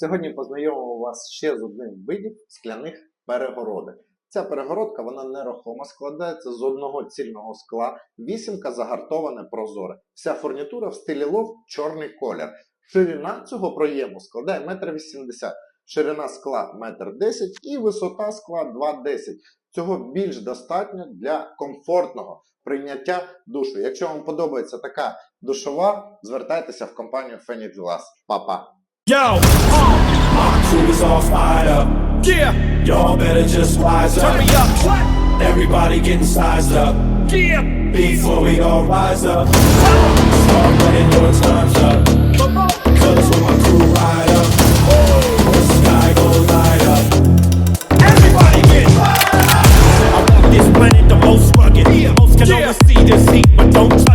Сьогодні познайомимо вас ще з одним видів скляних перегородок. Ця перегородка вона нерухома, складається з одного цільного скла, вісімка загартоване прозоре. Вся фурнітура в стилі лофт чорний колір. Ширина цього проєму складає 1,80 м, ширина скла 1,10 м і висота скла 2,10 м. Цього більш достатньо для комфортного прийняття душу. Якщо вам подобається така душова, звертайтеся в компанію Fenix Glass. Па-па! Yo, uh. my crew is all fired up. Yeah, y'all better just wise up. Turn me up, what? Everybody getting sized up. Yeah, before we all rise up, start putting your times up. Uh-huh. Cause when my crew ride up, oh, the sky goes light up. Everybody get fired up. I want this planet the most rugged. Yeah. Most can yeah. see this heat, but don't.